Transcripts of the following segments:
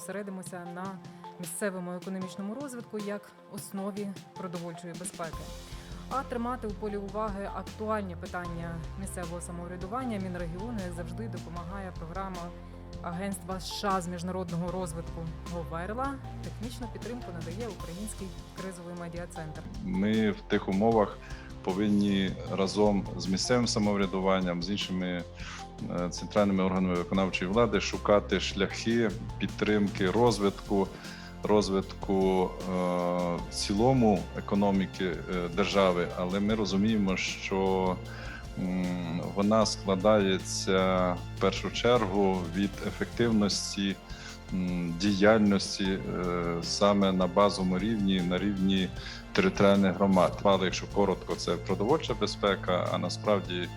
зосередимося на місцевому економічному розвитку як основі продовольчої безпеки. А тримати у полі уваги актуальні питання місцевого самоврядування Мінрегіону, як завжди, допомагає програма Агентства США з міжнародного розвитку Говерла. Технічну підтримку надає Український кризовий медіа-центр. Ми в тих умовах повинні разом з місцевим самоврядуванням, з іншими е, центральними органами виконавчої влади шукати шляхи підтримки розвитку, розвитку е, в цілому економіки е, держави. Але ми розуміємо, що вона складається в першу чергу від ефективності діяльності е, саме на базовому рівні, на рівні територіальних громад. Але якщо коротко, це продовольча безпека, а насправді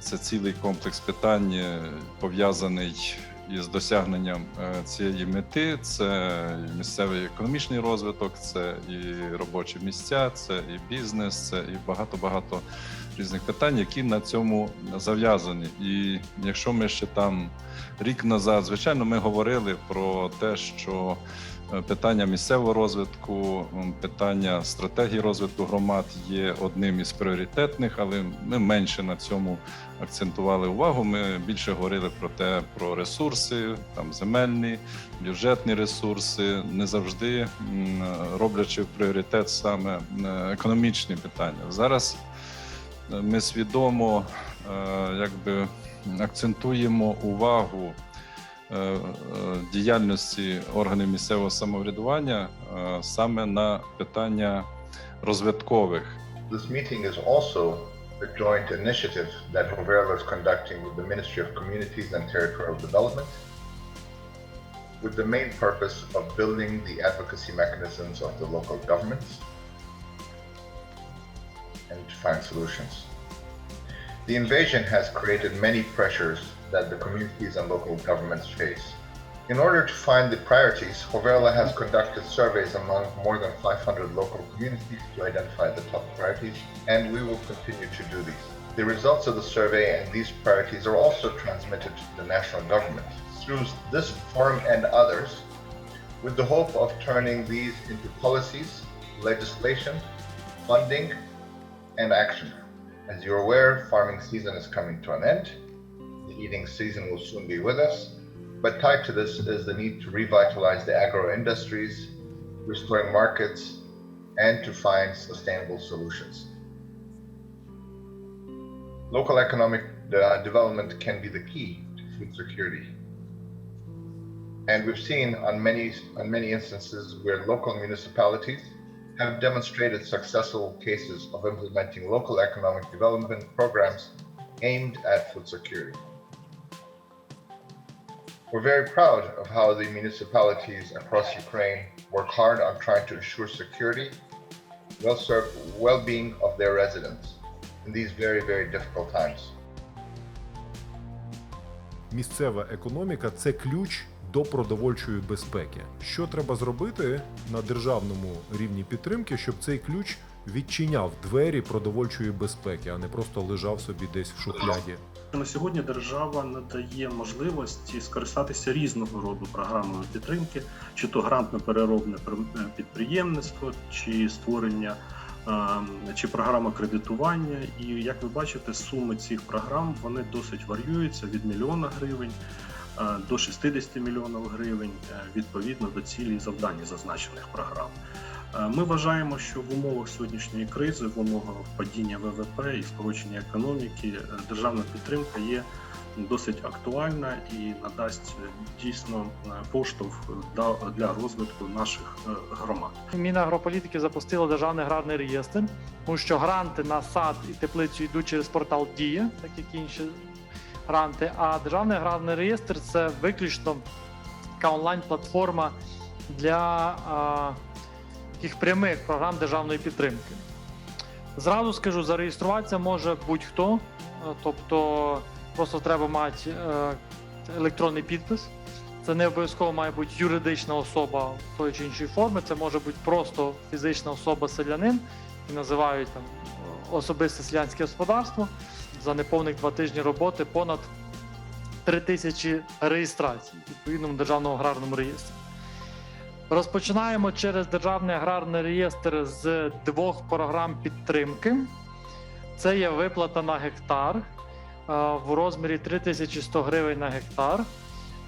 це цілий комплекс питань е, пов'язаний із досягненням е, цієї мети. Це і місцевий економічний розвиток, це і робочі місця, це і бізнес, це і багато багато різних питань, які на цьому зав'язані. І якщо ми ще там рік назад, звичайно, ми говорили про те, що е, питання місцевого розвитку, питання стратегії розвитку громад є одним із пріоритетних, але ми менше на цьому акцентували увагу. Ми більше говорили про те, про ресурси, там земельні, бюджетні ресурси, не завжди роблячи в пріоритет саме економічні питання. Зараз ми свідомо е, якби акцентуємо увагу е, е, діяльності органів місцевого самоврядування е, саме на питання розвиткових. This meeting is also a joint initiative that Hoverla is conducting with the Ministry of Communities and Territorial Development with the main purpose of building the advocacy mechanisms of the local governments and to find solutions. The invasion has created many pressures that the communities and local governments face. In order to find the priorities, Hoverla has conducted surveys among more than 500 local communities to identify the top priorities, and we will continue to do these. The results of the survey and these priorities are also transmitted to the national government through this forum and others, with the hope of turning these into policies, legislation, funding, and action. As you're aware, farming season is coming to an end. The eating season will soon be with us. But tied to this is the need to revitalize the agro industries, restoring markets, and to find sustainable solutions. Local economic uh, development can be the key to food security. And we've seen on many, on many instances where local municipalities have demonstrated successful cases of implementing local economic development programs aimed at food security. We're very proud of how the municipalities across Ukraine work hard on trying to ensure security, well well-being of their residents in these very, very difficult times. Місцева економіка це ключ до продовольчої безпеки. Що треба зробити на державному рівні підтримки, щоб цей ключ відчиняв двері продовольчої безпеки, а не просто лежав собі десь в шухляді? На сьогодні держава надає можливості скористатися різного роду програмами підтримки, чи то грантно-переробне підприємництво, чи створення ем, чи програма кредитування. І як ви бачите, суми цих програм вони досить варіюються від мільйона гривень е, до 60 мільйонів гривень е, відповідно до цілі і завдань зазначених програм. Е, Ми вважаємо, що в умовах сьогоднішньої кризи, в умовах падіння ВВП і скорочення економіки, е, державна підтримка є досить актуальна і надасть е, дійсно е, поштовх для розвитку наших е, громад. Мінагрополітики запустило державний аграрний реєстр, тому що гранти на сад і теплицю йдуть через портал Дія, так як і інші гранти. А державний аграрний реєстр це виключно така онлайн-платформа для а, таких прямих програм державної підтримки. Зразу скажу, зареєструватися може будь-хто, е, тобто просто треба мати е, електронний підпис. Це не обов'язково має бути юридична особа тої чи іншої форми. Це може бути просто фізична особа селянин, і називають там особисте селянське господарство. За неповних два тижні роботи понад 3 тисячі реєстрацій відповідному державному аграрному реєстрі. Розпочинаємо через Державний аграрний реєстр з двох програм підтримки. Це є виплата на гектар е, в розмірі 3100 гривень на гектар.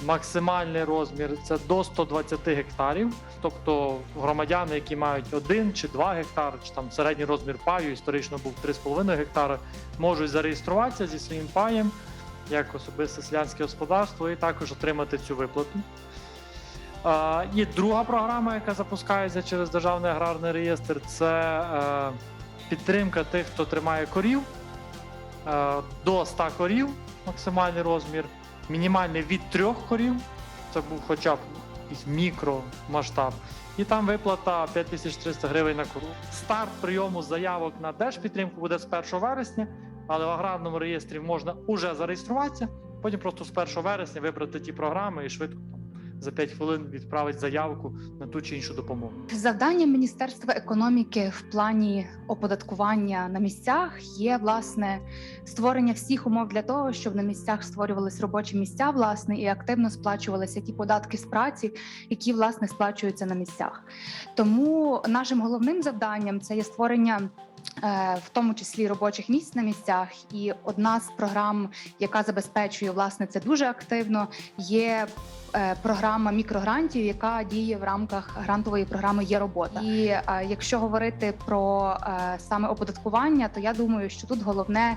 Максимальний розмір це до 120 гектарів. Тобто громадяни, які мають один чи два гектари, чи там середній розмір паю історично був 3,5 гектари, можуть зареєструватися зі своїм паєм як особисте селянське господарство і також отримати цю виплату. І друга програма, яка запускається через Державний аграрний реєстр, це е, підтримка тих, хто тримає корів е, до 100 корів, максимальний розмір, мінімальний від 3 корів. Це був хоча б якийсь мікромасштаб. І там виплата 5300 гривень на кору. Старт прийому заявок на держпідтримку буде з 1 вересня, але в аграрному реєстрі можна уже зареєструватися, потім просто з 1 вересня вибрати ті програми і швидко там, за 5 хвилин відправити заявку на ту чи іншу допомогу. Завданням Міністерства економіки в плані оподаткування на місцях є власне створення всіх умов для того, щоб на місцях створювались робочі місця, власне, і активно сплачувалися ті податки з праці, які власне сплачуються на місцях. Тому нашим головним завданням це є створення. Е, В тому числі робочих місць на місцях, і одна з програм, яка забезпечує власне це дуже активно, є е, програма мікрогрантів, яка діє в рамках грантової програми Є робота. І е, якщо говорити про саме оподаткування, то я думаю, що тут головне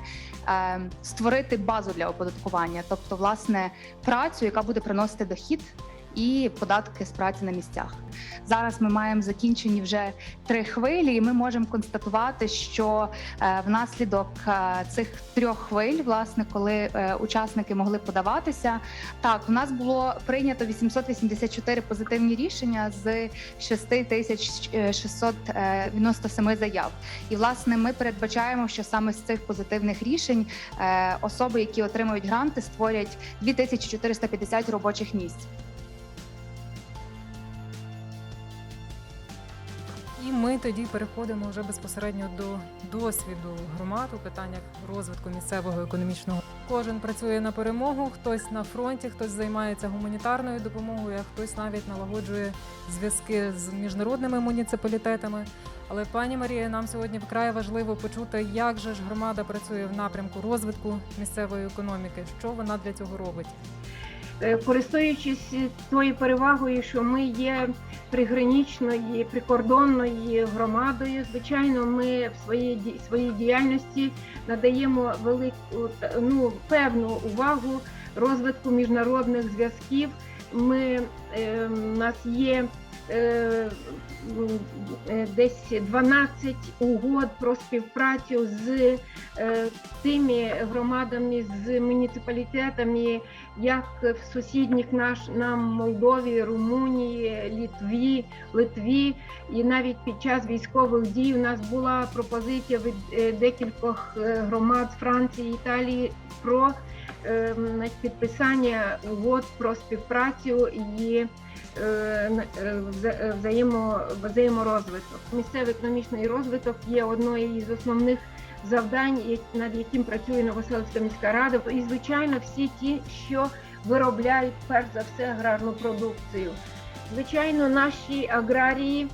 створити базу для оподаткування, тобто власне працю, яка буде приносити дохід. І податки з праці на місцях зараз ми маємо закінчені вже три хвилі, і ми можемо констатувати, що е, внаслідок е, цих трьох хвиль, власне, коли е, учасники могли подаватися, так, у нас було прийнято 884 позитивні рішення з 6697 заяв. І власне ми передбачаємо, що саме з цих позитивних рішень особи, які отримують гранти, створять 2450 робочих місць. Тоді переходимо вже безпосередньо до досвіду громад у питаннях розвитку місцевого економічного. Кожен працює на перемогу, хтось на фронті, хтось займається гуманітарною допомогою, а хтось навіть налагоджує зв'язки з міжнародними муніципалітетами. Але пані Марія, нам сьогодні вкрай важливо почути, як же ж громада працює в напрямку розвитку місцевої економіки, що вона для цього робить. Е, користуючись тою перевагою, що ми є приграничною, прикордонною громадою, звичайно, ми в своїй своїй діяльності надаємо велику ну, певну увагу розвитку міжнародних зв'язків. Ми е, у нас є е, е, десь 12 угод про співпрацю з е, тими громадами, з муніципалітетами, як в сусідніх наш нам Молдові, Румунії, Літві, Литві, і навіть під час військових дій у нас була пропозиція від е, декількох е, громад Франції, Італії про е, підписання угод про співпрацю. І е, е, е, взаємо, взаєморозвиток. Місцевий економічний розвиток є одною із основних завдань, над яким працює Новоселицька міська рада, і звичайно, всі ті, що виробляють перш за все аграрну продукцію. Звичайно, наші аграрії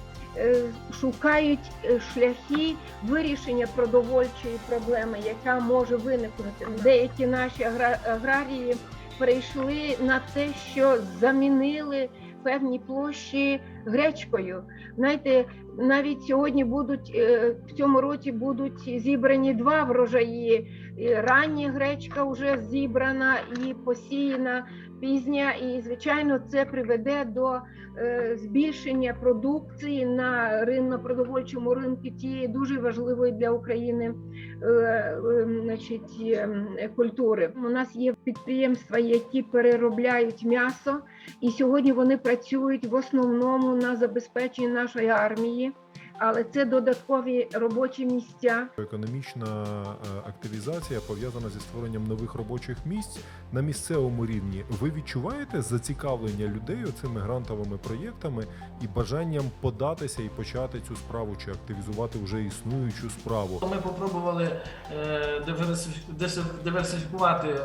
шукають шляхи вирішення продовольчої проблеми, яка може виникнути. Деякі наші аграрії перейшли на те, що замінили певні площі гречкою. Знаєте, навіть сьогодні будуть е, в цьому році будуть зібрані два врожаї. Рання гречка вже зібрана і посіяна пізня, і звичайно, це приведе до е, збільшення продукції на ринно-продовольчому ринку тієї дуже важливої для України е, е, значить, е, культури. У нас є підприємства, які переробляють м'ясо, і сьогодні вони працюють в основному на забезпеченні нашої армії. Але це додаткові робочі місця. Економічна е, активізація пов'язана зі створенням нових робочих місць на місцевому рівні. Ви відчуваєте зацікавлення людей цими грантовими проєктами і бажанням податися і почати цю справу чи активізувати вже існуючу справу? Ми попробували е, диверсифікувати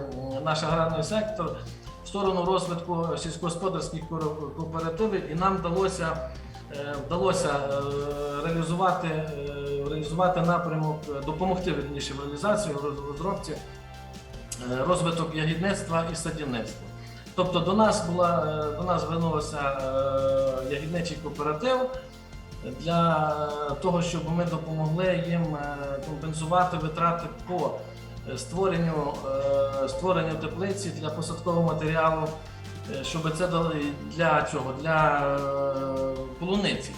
наш аграрний сектор в сторону розвитку сільськогосподарських кооп- кооперативів, і нам вдалося, вдалося е, реалізувати, е, реалізувати напрямок, е, допомогти вірніше в реалізації роз- розробці е, розвиток ягідництва і садівництва. Тобто до нас була е, до нас звернувся е, ягідничий кооператив для того, щоб ми допомогли їм е, компенсувати витрати по е, створенню, е, створенню теплиці для посадкового матеріалу, е, щоб це дали для чого? Для е, полуниці.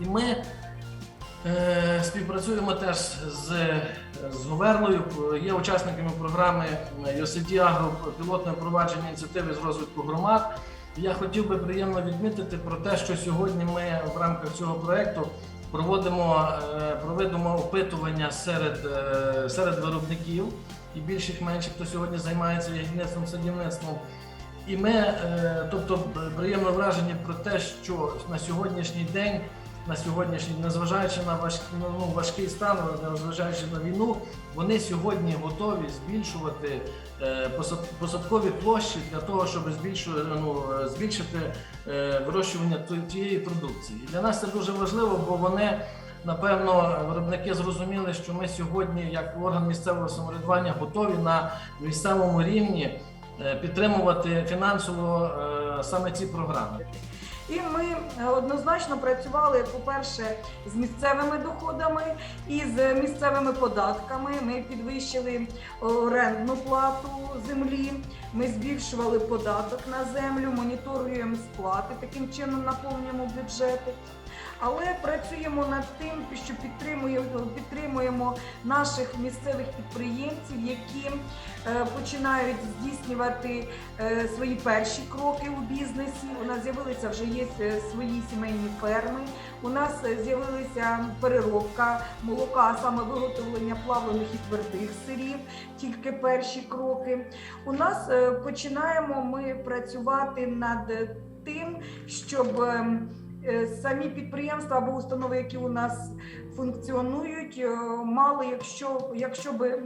І ми е, співпрацюємо теж з, з Говерлою, є учасниками програми USAID Агро пілотне впровадження ініціативи з розвитку громад. Я хотів би приємно відмітити про те, що сьогодні ми в рамках цього проєкту проводимо, е, проведемо опитування серед, е, серед виробників і більших менших, хто сьогодні займається ягідництвом, садівництвом. І ми, е, тобто, приємно вражені про те, що на сьогоднішній день, на сьогоднішній, незважаючи на важ, ну, важкий стан, незважаючи на війну, вони сьогодні готові збільшувати е, посадкові площі для того, щоб збільшувати, ну, збільшити е, вирощування тієї продукції. І для нас це дуже важливо, бо вони. Напевно, виробники зрозуміли, що ми сьогодні, як орган місцевого самоврядування, готові на місцевому рівні підтримувати фінансово е, саме ці програми. І ми е, однозначно працювали, по-перше, з місцевими доходами і з місцевими податками. Ми підвищили орендну плату землі, ми збільшували податок на землю, моніторуємо сплати, таким чином наповнюємо бюджети. Але працюємо над тим, що підтримуємо, підтримуємо наших місцевих підприємців, які е, починають здійснювати е, свої перші кроки у бізнесі. У нас з'явилися вже є е, свої сімейні ферми. У нас з'явилася переробка молока, саме виготовлення плавлених і твердих сирів, тільки перші кроки. У нас починаємо ми працювати над тим, щоб ем, самі підприємства або установи, які у нас функціонують, е, мали, якщо, якщо би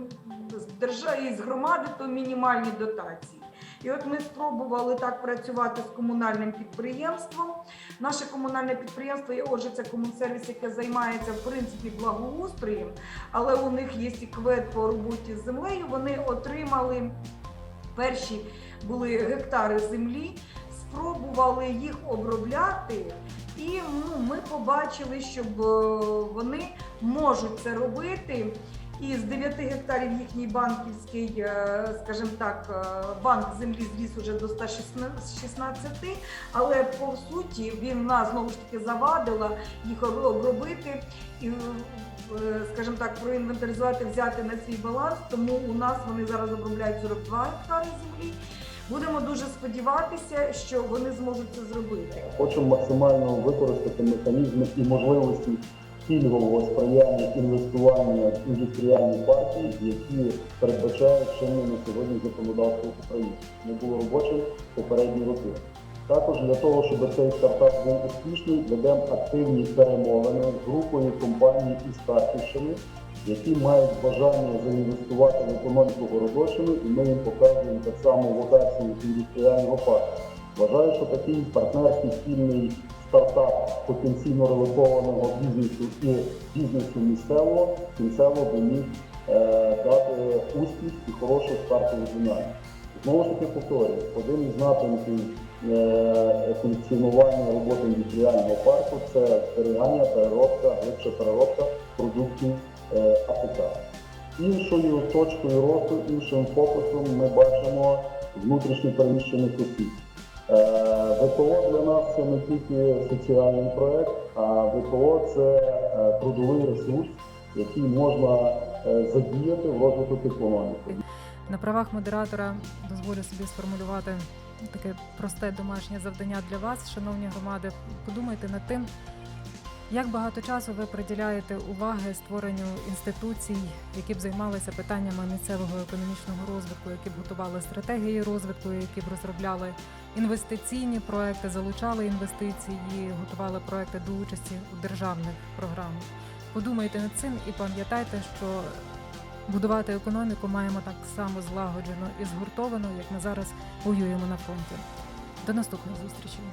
з держави з громади, то мінімальні дотації. І от ми спробували так працювати з комунальним підприємством. Наше комунальне підприємство є отже, це комунсервіс, яке займається в принципі благоустроєм, але у них є і квет по роботі з землею. Вони отримали перші були гектари землі, спробували їх обробляти, і ну, ми побачили, що е, вони можуть це робити. І з 9 гектарів їхній банківський, е, скажімо так, е, банк землі зріс уже до 116, але по суті він нас знову ж таки завадила їх обробити і, скажімо так, проінвентаризувати, взяти на свій баланс. Тому у нас вони зараз обробляють 42 гектари землі. Будемо дуже сподіватися, що вони зможуть це зробити. Хочемо максимально використати механізми і можливості пільгового сприяння інвестування в індустріальні парки, які передбачають чинне на сьогодні законодавство України. Не було робочим попередні роки. Також для того, щоб цей стартап був успішний, ведемо активні перемовини з групою компаній із Харківщини, які мають бажання заінвестувати в економіку Городочини, і ми їм показуємо так само локацію індустріального парку. Вважаю, що такий партнерський спільний стартап потенційно релокованого бізнесу і бізнесу місцевого кінцево би міг е, дати успіх і хорошу стартову динаміку. Знову ж таки повторюю, один із напрямків е, функціонування роботи індустріального парку це зберігання, переробка, глибша переробка продуктів АПК. Іншою точкою росту, іншим фокусом ми бачимо внутрішньо переміщених осіб. Е, ВПО для нас це не тільки соціальний проект, а ВПО це е, трудовий ресурс, який можна е, задіяти в розвиток економіки. На правах модератора дозволю собі сформулювати таке просте домашнє завдання для вас, шановні громади. Подумайте над тим, як багато часу ви приділяєте уваги створенню інституцій, які б займалися питаннями місцевого економічного розвитку, які б готували стратегії розвитку, які б розробляли інвестиційні проекти, залучали інвестиції, готували проекти до участі у державних програмах. Подумайте над цим і пам'ятайте, що Будувати економіку маємо так само злагоджено і згуртовано, як ми зараз воюємо на фронті. До наступних зустрічей.